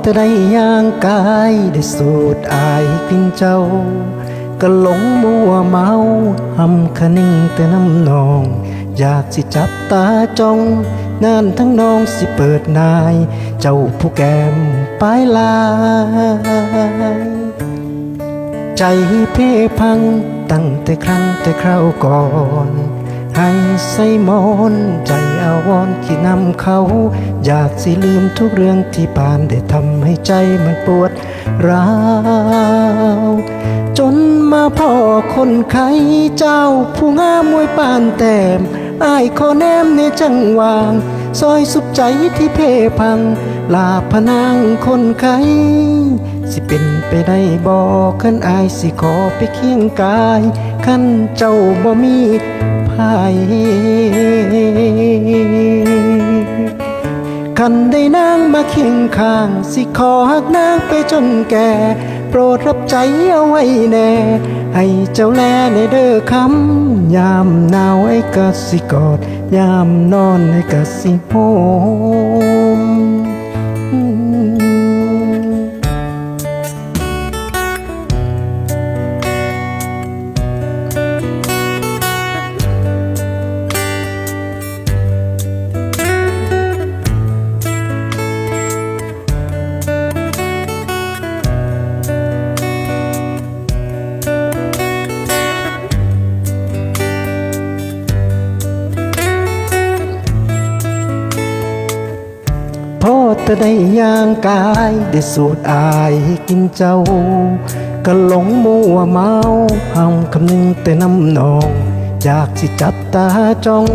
แต่ได้ย่างกายได้สูดอายกลิ่นเจ้า ก็หลงมัวเมาหำคะนิ่งแต่น้ำนอง อยากสิจับตาจ้องนานทั้งน้องสิเปิดนาย เจ้าผู้แก้มปลายลาย ใจเพ่พังตั้งแต่ครั้งแต่คราวก่อน ให้ใส่มอนใจอาวรณ์ที่นำเขา อยากสิลืมทุกเรื่องที่ผ่านได้ทำให้ใจมันปวดร้าวจนมาพ่อคนไข้เจ้า ผู้งามมวยปานแต้มอายขอแนมในจังหวาง ซอยสุขใจที่เพ่พัง ลาพนางคนไข้สิเป็นไปได้บอกขันอายสิขอไปเคียงกายขันเจ้าบ่มี คันได้นางมาเคียงข้าง สิขอหักนางไปจนแก่ โปรดรับใจเอาไว้แน่ ให้เจ้าแลในเด้อคำยามหนาวไอ้กะสิกอด ยามนอนไอ้กะสิโฮม แต่ได้ย่างกายได้สูดอายกินเจ้า ก็หลงมัวเมาห้ามคำนึงแต่น้ำนองอยากสิจับตาจ้อง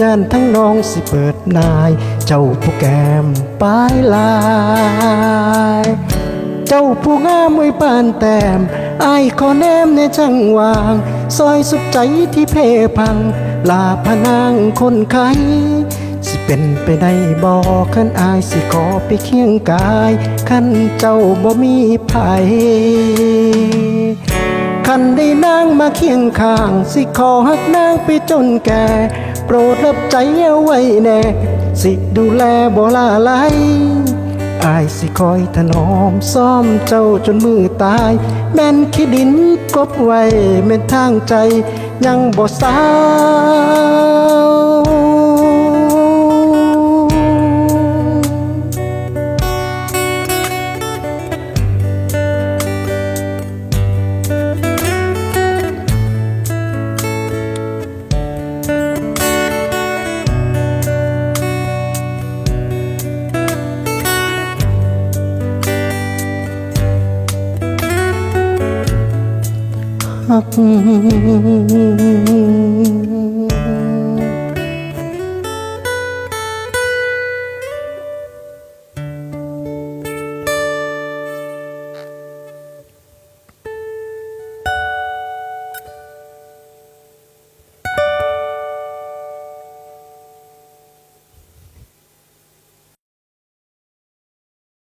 ย่านทั้งน้องสิเปิดนาย เจ้าผู้แก้มปลายลาย เจ้าผู้งามไว้ปานแต้มอายขอแนมในจังวาง ซอยสุดใจที่เพพัง ลาพนางคนไข้ สิเป็นไปได้บอกขันอายสิขอไปเคียงกายขันเจ้าบ่มีภัยคันได้นางมาเคียงข้าง สิขอหักนางไปจนแก่ โปรดรับใจเอาไว้แน่ สิดูแลบ่ลาไหลอายสิคอยถนอมซ่อมเจ้าจนมือตาย แม่นขี้ดินกบไว้แม่นทางใจ ยังบ่สาว หัก